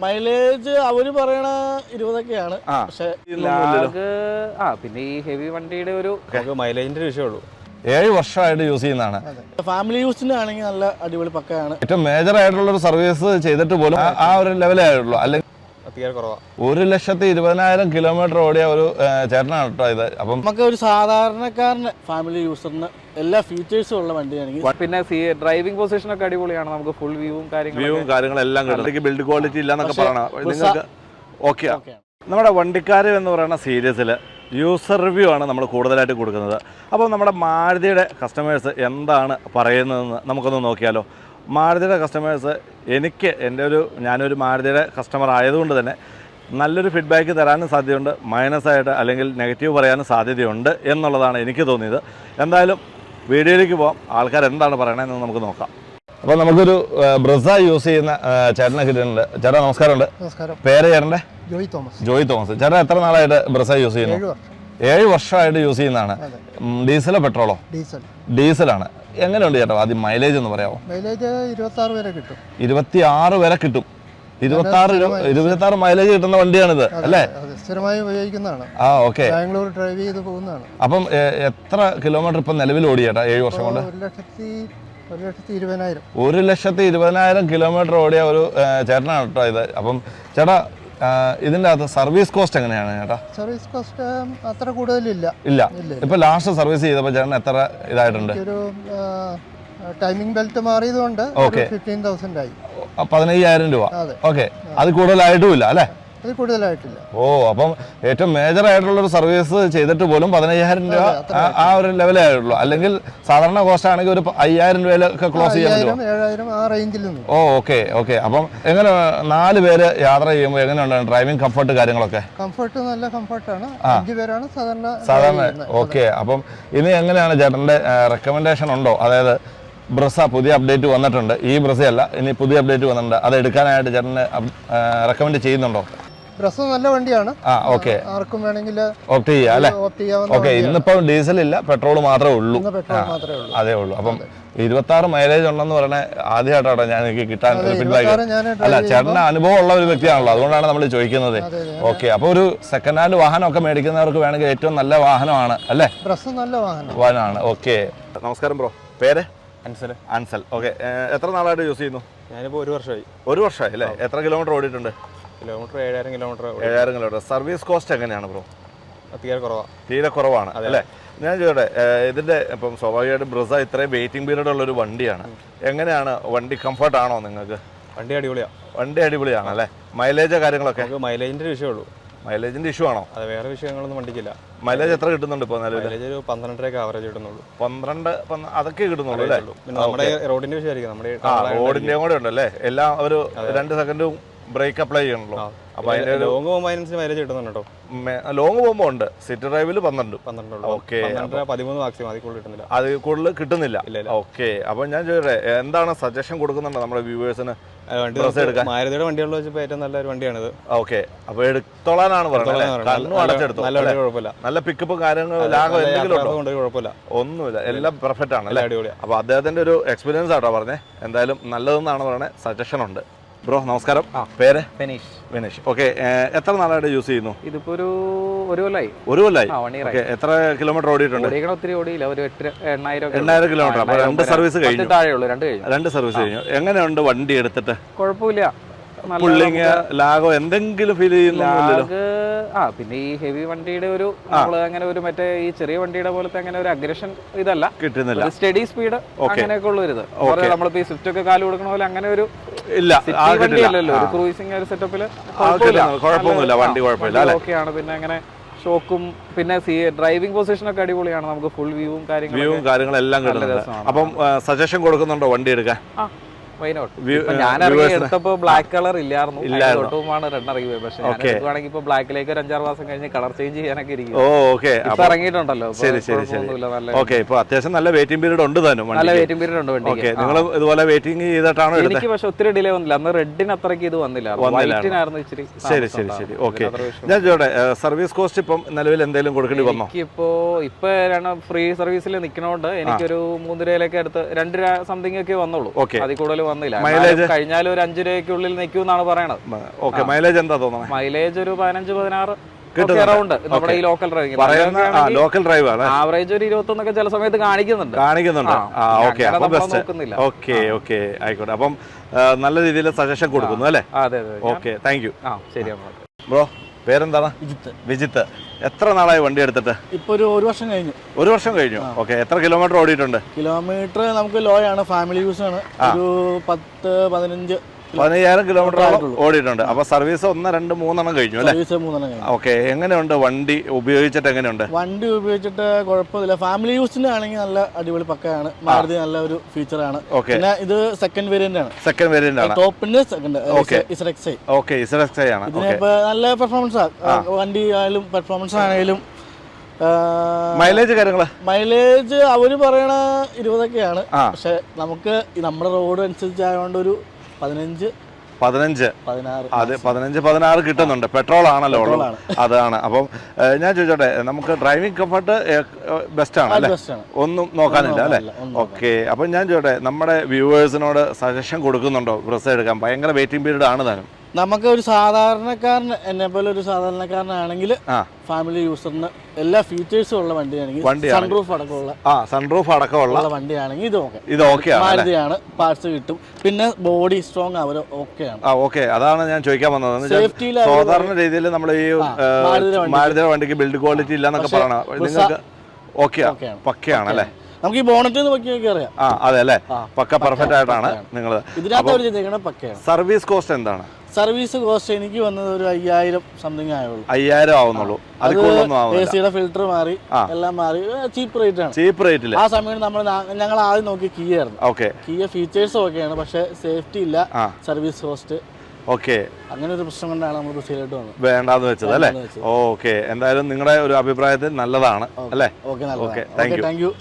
Mileage അവർ പറയണ ഇരുപതൊക്കെയാണ്. ആ. പക്ഷെ ലാഗ് ആ പിന്നെ ഈ ഹെവി വണ്ടിയുടെ ഒരു നമുക്ക് മൈലേജിന്റെ ഒരു വിഷയമുള്ളൂ. ഏഴ് വർഷമായിട്ട് യൂസ് ചെയ്യുന്നതാണ്. ഫാമിലി യൂസിന് ആണെങ്കിൽ നല്ല അടിപൊളി പക്കയാണ്. ഏറ്റവും മേജർ ആയിട്ടുള്ള ഒരു സർവീസ് ചെയ്തിട്ട് പോലും ആ- ആ ഒരു ലെവലേ ആയിട്ടുള്ളൂ. അല്ലെങ്കിൽ ഒരു ലക്ഷത്തി ഇരുപതിനായിരം കിലോമീറ്റർ ഓടിയ ഒരു ചേട്ടനാണ് കേട്ടോ ഇത്. അപ്പം നമുക്ക് ഒരു സാധാരണക്കാരന് ഫാമിലി യൂസറിന് എല്ലാ ഫീച്ചേഴ്സും ഉള്ള വണ്ടിയാണെങ്കിൽ പിന്നെ ഡ്രൈവിംഗ് പൊസിഷൻ ഒക്കെ അടിപൊളിയാണ്. നമുക്ക് ഫുൾ വ്യൂവും കാര്യങ്ങളും വ്യൂവും കാര്യങ്ങളെല്ലാം കിട്ടും ബിൽഡ് ക്വാളിറ്റി ഇല്ലാന്നൊക്കെ എന്നൊക്കെ പറയണം നിങ്ങൾക്ക് ഓക്കെ നമ്മുടെ വണ്ടിക്കാർ എന്ന് പറയുന്ന സീരീസിൽ യൂസർ റിവ്യൂ ആണ് നമ്മൾ കൂടുതലായിട്ട് കൊടുക്കുന്നത്. അപ്പോൾ നമ്മുടെ മാരുതിയുടെ കസ്റ്റമേഴ്സ് എന്താണ് പറയുന്നതെന്ന് നമുക്കൊന്ന് നോക്കിയാലോ. മാരുതിയുടെ കസ്റ്റമേഴ്സ് എനിക്ക് എന്റെ ഒരു ഞാനൊരു മാരുതിയുടെ കസ്റ്റമർ ആയതുകൊണ്ട് തന്നെ നല്ലൊരു ഫീഡ്ബാക്ക് തരാനും സാധ്യതയുണ്ട്. മൈനസായിട്ട് അല്ലെങ്കിൽ നെഗറ്റീവ് പറയാനും സാധ്യതയുണ്ട് എന്നുള്ളതാണ് എനിക്ക് തോന്നിയത്. എന്തായാലും വീഡിയോയിലേക്ക് പോകാം ആൾക്കാർ എന്താണ് പറയണതെന്ന് നമുക്ക് നോക്കാം. അപ്പോൾ നമുക്കൊരു ബ്രസ യൂസ് ചെയ്യുന്ന ചേട്ടനെ കിട്ടിയിട്ടുണ്ട്. ചേട്ടാ നമസ്കാരമുണ്ട്. നമസ്കാരം. പേര് ചേട്ടന്റെ? ജോയി തോമസ്. ജോയി തോമസ്. ചേട്ടൻ എത്ര നാളായിട്ട് ബ്രസ യൂസ് ചെയ്യുന്നു? ഏഴ് വർഷം ഏഴ് വർഷമായിട്ട് യൂസ് ചെയ്യുന്നതാണ്. ഡീസലോ പെട്രോളോ? ഡീസൽ. ഡീസലാണ്. എങ്ങനെയുണ്ട് ചേട്ടാ? ആദ്യം മൈലേജ് എന്ന് പറയാമോ മൈലേജ് ഇരുപത്തി ആറ് വരെ കിട്ടും. ഇരുപത്തി ആറ് വരെ കിട്ടും. ഇരുപത്തി ആറ് ഇരുപത്തി ആറ് മൈലേജ് കിട്ടുന്ന വണ്ടിയാണിത് അല്ലേ? സ്ഥിരമായി ഉപയോഗിക്കുന്നതാണ്. ആ ഓക്കെ. ബാംഗ്ലൂർ ഡ്രൈവ് ചെയ്ത് പോകുന്നതാണ്. അപ്പം എത്ര കിലോമീറ്റർ ഇപ്പം നിലവിൽ ഓടി ചേട്ടാ ഏഴ് വർഷം കൊണ്ട്? ഒരു ലക്ഷത്തി ഒരു ലക്ഷത്തി ഇരുപതിനായിരം. കിലോമീറ്റർ ഓടിയ ഒരു ചേട്ടനാണ് കേട്ടോ ഇത്. അപ്പം ചേട്ടാ ആ, ഇതിന്റെ അകത്ത് സർവീസ് കോസ്റ്റ് എങ്ങനെയാണ് ചേട്ടാ? സർവീസ് കോസ്റ്റ് അത്ര കൂടുതലില്ല. ഇല്ല. ഇപ്പൊ ലാസ്റ്റ് സർവീസ് ചെയ്തപ്പോൾ ചേട്ടൻ എത്ര ഇതായിട്ടുണ്ട്? ഒരു ടൈമിംഗ് ബെൽറ്റ് മാറിയതുകൊണ്ട്. ഫിഫ്റ്റീൻ തൗസൻഡ് ആയി. പതിനയ്യായിരം രൂപ. ഓക്കെ അത് കൂടുതലായിട്ടും ഇല്ല അല്ലേ? അത് കൂടുതലായിട്ടില്ല. ഓ അപ്പം ഏറ്റവും മേജർ ആയിട്ടുള്ള ഒരു സർവീസ് ചെയ്തിട്ട് പോലും പതിനയ്യായിരം രൂപ ആ- ഒരു ലെവലേ ആയിട്ടുള്ളൂ അല്ലെങ്കിൽ സാധാരണ കോസ്റ്റ് ആണെങ്കിൽ ഒരു അയ്യായിരം രൂപയിലൊക്കെ ക്ലോസ് ചെയ്യാൻ പറ്റും ഏഴായിരം ആ റേഞ്ചിൽ നിന്ന്. ഓ ഓക്കെ ഓക്കെ അപ്പം എങ്ങനെ നാല് പേര് യാത്ര ചെയ്യുമ്പോൾ എങ്ങനെയുണ്ട് ഡ്രൈവിംഗ് കംഫർട്ട് കാര്യങ്ങളൊക്കെ? കംഫർട്ട് നല്ല കംഫർട്ടാണ് അഞ്ച് പേരാണ് സാധാരണ സാധാരണ. ഓക്കെ അപ്പം ഇനി എങ്ങനെയാണ് ചേട്ടന്റെ റെക്കമെൻഡേഷൻ ഉണ്ടോ? അതായത് ബ്രസ പുതിയ അപ്ഡേറ്റ് വന്നിട്ടുണ്ട്. ഈ ബ്രസയല്ല ഇനി പുതിയ അപ്ഡേറ്റ് വന്നിട്ടുണ്ട്. അത് എടുക്കാനായിട്ട് ചേട്ടന് റെക്കമെൻഡ് ചെയ്യുന്നുണ്ടോ? നല്ല വണ്ടിയാണ്. ആ ഓക്കെ. ആർക്കും വേണമെങ്കിൽ ഓപ്റ്റ് ചെയ്യാം അല്ലേ? ഓക്കെ ഇന്നിപ്പം ഡീസൽ ഇല്ല പെട്രോൾ മാത്രമേ ഉള്ളൂ. പെട്രോൾ മാത്രമേ ഉള്ളൂ. അതേ ഉള്ളൂ. അപ്പം ഇരുപത്തി ആറ് മൈലേജ് ഉണ്ടെന്ന് പറയണേ ആദ്യമായിട്ടാണ് ഞാൻ എനിക്ക് കിട്ടാൻ ഫീഡ്ബാക്ക് 26 ഞാൻ drive അല്ല ചേട്ടന് അനുഭവം ഉള്ള ഒരു വ്യക്തിയാണല്ലോ അതുകൊണ്ടാണ് നമ്മൾ ചോദിക്കുന്നത്. ഓക്കെ അപ്പോൾ ഒരു സെക്കൻഡ് ഹാൻഡ് വാഹനമൊക്കെ മേടിക്കുന്നവർക്ക് വേണമെങ്കിൽ ഏറ്റവും നല്ല വാഹനമാണ് അല്ലേ? നല്ല വാഹനം. വാഹനമാണ് ഓക്കെ. നമസ്കാരം ബ്രോ. പേര്? അൻസൽ അൻസൽ. ഓക്കെ എത്ര നാളായിട്ട് യൂസ് ചെയ്യുന്നു? ഞാനിപ്പോ ഒരു വർഷമായി. ഒരു വർഷമായി അല്ലേ? എത്ര കിലോമീറ്റർ ഓടിയിട്ടുണ്ട്? കിലോമീറ്റർ ഏഴായിരം കിലോമീറ്റർ ഏഴായിരം കിലോമീറ്റർ. സർവീസ് കോസ്റ്റ് എങ്ങനെയാണ് ബ്രോ? തീരെ കുറവാണ് തീരെ കുറവാണ് അല്ലേ? ഞാൻ ചോദിക്കട്ടെ ഇതിന്റെ ഇതിന്റെ ഇപ്പം സ്വാഭാവികമായിട്ടും ബ്രസ ഇത്രയും വെയിറ്റിംഗ് പീരീഡ് ഉള്ള ഒരു വണ്ടിയാണ്. എങ്ങനെയാണ് വണ്ടി കംഫർട്ട് ആണോ നിങ്ങൾക്ക്? വണ്ടി അടിപൊളിയാണ് വണ്ടി അടിപൊളിയാണ് അല്ലേ? മൈലേജ് കാര്യങ്ങളൊക്കെ? മൈലേജിന്റെ മൈലേജിന്റെ ഒരു വിഷയമുള്ളൂ മൈലേജിന്റെ ഇഷ്യൂ ആണോ? അത് വേറെ വിഷയങ്ങളൊന്നും വണ്ടിക്കില്ല. മൈലേജ് എത്ര കിട്ടുന്നുണ്ട് ഇപ്പോൾ നിലവിൽ മൈലേജ് ഒരു പന്ത്രണ്ടരയൊക്കെ ആവറേജ് കിട്ടുന്നുള്ളൂ. പന്ത്രണ്ട് അതൊക്കെ കിട്ടുന്നുള്ളൂ അല്ലേ? പിന്നെ നമ്മുടെ റോഡിന്റെ വിഷയമായിരിക്കും. നമ്മുടെ റോഡിന്റെയും കൂടെ ഉണ്ടല്ലേ? എല്ലാം ഒരു രണ്ട് സെക്കൻഡും ബ്രേക്ക് അപ്ലൈ ചെയ്യണല്ലോ. അപ്പൊ അതിന്റെ ലോങ് പോകുമ്പോൾ അതിനനുസരിച്ച് മൈലേജ് കിട്ടുന്നുണ്ട് കേട്ടോ. ലോങ് പോകുമ്പോൾ ഉണ്ട്. സിറ്റി ഡ്രൈവിൽ പന്ത്രണ്ട്. ഓക്കെ പതിമൂന്ന് മാക്സിമം അതിൽ കൂടുതൽ കിട്ടുന്നില്ല. അത് കൂടുതൽ കിട്ടുന്നില്ല. ഓക്കെ അപ്പൊ ഞാൻ ചോദിച്ചേ എന്താണ് സജഷൻ കൊടുക്കുന്നുണ്ട് നമ്മുടെ വ്യൂവേഴ്സിന് മാരുതിയുടെ വണ്ടികളിൽ ഏറ്റവും നല്ലൊരു വണ്ടിയാണിത്. ഓക്കെ അപ്പൊ എടുത്തോളാനാണ് പറയുന്നത് നല്ല- വണ്ടി കുഴപ്പമില്ല. നല്ല പിക്കപ്പ് കാര്യങ്ങൾ ലാഗോ എന്തെങ്കിലും കുഴപ്പമില്ല. ഒന്നുമില്ല. എല്ലാം പെർഫെക്റ്റ് ആണ് അല്ലേ? അപ്പൊ അദ്ദേഹത്തിന്റെ ഒരു എക്സ്പീരിയൻസ് ആട്ടോ പറഞ്ഞേ. എന്തായാലും നല്ലതെന്നാണ് പറയണേ സജഷൻ ഉണ്ട്. ബ്രോ നമസ്കാരം. ആ പേര്? ഫിനിഷ്. ഫിനിഷ്. ഓക്കെ എത്ര നാളായിട്ട് യൂസ് ചെയ്യുന്നു? ഇതിപ്പോ ഒരു ഒരു കൊല്ലായി. ഒരു കൊല്ലായി? എത്ര കിലോമീറ്റർ ഓടിയിട്ടുണ്ട്? ഒത്തിരി ഓടിയില്ല. ഒരു എണ്ണായിരം എണ്ണായിരം കിലോമീറ്റർ. അപ്പൊ രണ്ട് സർവീസ് കഴിഞ്ഞു. താഴെയുള്ളൂ രണ്ട് കഴിഞ്ഞു. രണ്ട് സർവീസ് കഴിഞ്ഞു. എങ്ങനെയുണ്ട് വണ്ടി എടുത്തിട്ട്? കുഴപ്പമില്ല. പുള്ളിങ് ലാഗോ എന്തെങ്കിലും ഫീൽ ചെയ്യുന്നില്ലല്ലോ ആ പിന്നെ ഈ ഹെവി വണ്ടിയുടെ ഒരു നമ്മൾ അങ്ങനെ ഒരു മറ്റേ ഈ ചെറിയ വണ്ടിയുടെ പോലത്തെ അങ്ങനെ ഒരു അഗ്രഷൻ ഇതല്ല. കിട്ടുന്നില്ല. സ്റ്റഡി സ്പീഡ് അങ്ങനെയൊക്കെ ഉള്ള ഒരു ഇത്. നമ്മളിപ്പോ ഈ സ്വിഫ്റ്റ് ഒക്കെ കാലു കൊടുക്കണ പോലെ അങ്ങനെ ഒരു ഇല്ല അല്ലല്ലോ ഒരു സെറ്റപ്പിൽ. കുഴപ്പമൊന്നുമില്ല, വണ്ടി കുഴപ്പമില്ല? ഓക്കെയാണ്. പിന്നെ അങ്ങനെ ഷോക്കും പിന്നെ സി ഡ്രൈവിംഗ് പൊസിഷൻ ഒക്കെ അടിപൊളിയാണ്. നമുക്ക് ഫുൾ വ്യൂവും കാര്യങ്ങളും വ്യൂവും കാര്യങ്ങളെല്ലാം കിട്ടുന്നുണ്ട്. അപ്പം സജഷൻ കൊടുക്കുന്നുണ്ടോ വണ്ടി എടുക്കാൻ? ഞാൻ എടുത്തപ്പോ ബ്ലാക്ക് കളർ ഇല്ലായിരുന്നു. ഇല്ലായിരുന്നു. തൊട്ടുമാണ് റെഡ് ഇറങ്ങിയത് പക്ഷെ ഞാൻ Okay. എടുക്കുവാണെങ്കിൽ ഇപ്പൊ ബ്ലാക്കിലേക്ക് ഒരു അഞ്ചാറ് മാസം കഴിഞ്ഞ് കളർ ചേഞ്ച് ചെയ്യാനൊക്കെ ഇരിക്കും ഓ ഓക്കെ ഇപ്പൊ ഇറങ്ങിയിട്ടുണ്ടല്ലോ. ശരി ശരി ഓക്കെ ഇപ്പൊ അത്യാവശ്യം നല്ല വെയിറ്റിംഗ് പീരീഡ് ഉണ്ട് നല്ല വെയിറ്റിംഗ് പീരീഡ് ഉണ്ട് വണ്ടിക്ക്. നിങ്ങൾ ഇതുപോലെ വെയിറ്റിംഗ് ചെയ്തിട്ടാണോ എനിക്ക് പക്ഷെ ഒത്തിരി ഡിലേ വന്നില്ല. അന്ന് റെഡിന് അത്രയ്ക്ക് ഇത് വന്നില്ല. വൈറ്റിനായിരുന്നു ഇച്ചിരി ശരി ശരി ശരി. ഓക്കെ ഞാൻ ചോട്ടെ സർവീസ് കോസ്റ്റ് ഇപ്പം നിലവിൽ എന്തെങ്കിലും കൊടുക്കേണ്ടി വന്നോ? എനിക്കിപ്പോ ഇപ്പൊ ഫ്രീ സർവീസിൽ നിൽക്കണോണ്ട് എനിക്കൊരു മൂന്ന് രൂപയിലേക്ക് അടുത്ത് രണ്ട് സംതിങ് ഒക്കെ വന്നുള്ളൂ. Okay. അതിൽ കൂടുതൽ വന്നില്ല. മൈലേജ് എന്നാലും ഒരു അഞ്ചു രൂപയ്ക്കുള്ളിൽ നിൽക്കും എന്നാണ് പറയണത് ഓക്കെ മൈലേജ് എന്താ തോന്നുന്നത് മൈലേജ് ഒരു പതിനഞ്ച് പതിനാറ് നമ്മുടെ ഈ ലോക്കൽ ഡ്രൈവിംഗ് ലോക്കൽ ഡ്രൈവ് ആണ്. ആവറേജ് ഒരു ഇരുപത്തൊന്നൊക്കെ ചില സമയത്ത് കാണിക്കുന്നുണ്ട്. കാണിക്കുന്നുണ്ട്. ഓക്കെ അപ്പൊ ബെസ്റ്റ്. ഓക്കെ ഓക്കെ ആയിക്കോട്ടെ. അപ്പം നല്ല രീതിയിൽ സജഷൻ കൊടുക്കുന്നു അല്ലേ? ഓക്കെ താങ്ക് യു ശരി ബ്രോ പേരെന്താണ്? വിജിത്ത്. എത്ര നാളായി വണ്ടി എടുത്തിട്ട്? ഇപ്പൊ ഒരു ഒരു വർഷം കഴിഞ്ഞു. ഒരു വർഷം കഴിഞ്ഞു. ഓക്കെ എത്ര കിലോമീറ്റർ ഓടിയിട്ടുണ്ട്? കിലോമീറ്റർ നമുക്ക് ലോ ആണ് ഫാമിലി യൂസ് ആണ് ഒരു പത്ത് പതിനഞ്ച്. പതിനയ്യായിരം കിലോമീറ്റർ. ഓടിയിട്ടുണ്ട്. അപ്പൊ സർവീസ് ഒന്ന് രണ്ട് മൂന്നെണ്ണം കഴിഞ്ഞു അല്ലേ? ഓക്കെ എങ്ങനെയുണ്ട് വണ്ടി ഉപയോഗിച്ചിട്ട് എങ്ങനെയുണ്ട്? വണ്ടി ഉപയോഗിച്ചിട്ട് കുഴപ്പമില്ല. ഫാമിലി യൂസിന് ആണെങ്കിൽ നല്ല അടിപൊളി പക്കയാണ്. മാരുതി നല്ല ഒരു ഫീച്ചറാണ് ഓക്കെ പിന്നെ ഇത് സെക്കൻഡ് വേരിയന്റ് ആണ്. സെക്കൻഡ് വേരിയന്റ് ആണ്. ടോപ്പിന്റെ സെക്കൻഡ് ഓക്കെ ഇസറക്സ് ആണ്. നല്ല പെർഫോമൻസ് വണ്ടി ആയാലും പെർഫോമൻസ് ആണെങ്കിലും മൈലേജ് കാര്യങ്ങൾ? മൈലേജ് അവർ പറയണ ഇരുപതൊക്കെയാണ്. പക്ഷെ നമുക്ക് നമ്മുടെ റോഡ് അനുസരിച്ച് ആയതുകൊണ്ട് ഒരു പതിനഞ്ച് പതിനഞ്ച്. അതെ പതിനഞ്ച് പതിനാറ് കിട്ടുന്നുണ്ട്. പെട്രോൾ ആണല്ലോ ഉള്ളത് അതാണ്. അപ്പം ഞാൻ ചോദിച്ചോട്ടെ നമുക്ക് ഡ്രൈവിംഗ് കംഫർട്ട് ബെസ്റ്റ് ആണ് അല്ലേ? ഒന്നും നോക്കാനില്ല അല്ലേ? ഓക്കെ. അപ്പം ഞാൻ ചോദിച്ചോട്ടെ നമ്മുടെ വ്യൂവേഴ്സിനോട് സജഷൻ കൊടുക്കുന്നുണ്ടോ? ബ്രസ് എടുക്കാൻ? ഭയങ്കര വെയിറ്റിംഗ് പീരീഡ് ആണ് താനും. നമുക്ക് ഒരു സാധാരണക്കാരൻ എന്നെ പോലെ ഒരു സാധാരണക്കാരനാണെങ്കിൽ ഫാമിലി യൂസറിന് എല്ലാ ഫീച്ചേഴ്സും ഉള്ള വണ്ടിയാണെങ്കിൽ. സൺറൂഫ് അടക്കമുള്ള സൺറൂഫ് അടക്കമുള്ള വണ്ടിയാണെങ്കിൽ ഇത് ഓക്കെ ഇത് ഓക്കെ മാരുതിയാണ് പാർട്സ് കിട്ടും. പിന്നെ ബോഡി സ്ട്രോങ് അവർ ഓക്കെയാണ് ഓക്കെ അതാണ് ഞാൻ ചോദിക്കാൻ വന്നത്. സാധാരണ രീതിയിൽ നമ്മൾ ഈ മാരുതി മാരുതിയുടെ വണ്ടിക്ക്. ബിൽഡ് ക്വാളിറ്റി ഇല്ല എന്നൊക്കെ പറയണം നിങ്ങൾക്ക് ഓക്കെയാണ്. പക്കയാണ് അല്ലേ? നമുക്ക് ഈ ബോണറ്റ് നോക്കി അറിയാം. ആ അതെ അല്ലേ? പക്ക പെർഫെക്റ്റ് ആയിട്ടാണ് നിങ്ങൾ സർവീസ് കോസ്റ്റ് എന്താണ്? സർവീസ് കോസ്റ്റ് എനിക്ക് വന്നത് ഒരു അയ്യായിരം സംതിങ് ആയുള്ളൂ. അയ്യായിരം ആവുന്നുള്ളൂ. അത് എ സിയുടെ ഫിൽറ്റർ മാറി എല്ലാം മാറി. ചീപ്പ് റേറ്റ് ആണ്. ചീപ്പ് റേറ്റിൽ ആ സമയം നമ്മൾ ഞങ്ങൾ ആദ്യം നോക്കി കീ ആയിരുന്നു. ഓക്കെ. കീയ ഫീച്ചേഴ്സ് ഓക്കെയാണ് പക്ഷെ സേഫ്റ്റി ഇല്ല സർവീസ് കോസ്റ്റ് ഓക്കെ. അങ്ങനെ ഒരു പ്രശ്നം കൊണ്ടാണ് നമ്മൾ ബുസയിലോട്ട് വന്നത്. വേണ്ടാന്ന് വെച്ചത് അല്ലേ? ഓക്കെ. എന്തായാലും നിങ്ങളുടെ ഒരു അഭിപ്രായത്തിൽ നല്ലതാണ് അല്ലേ? Okay thank U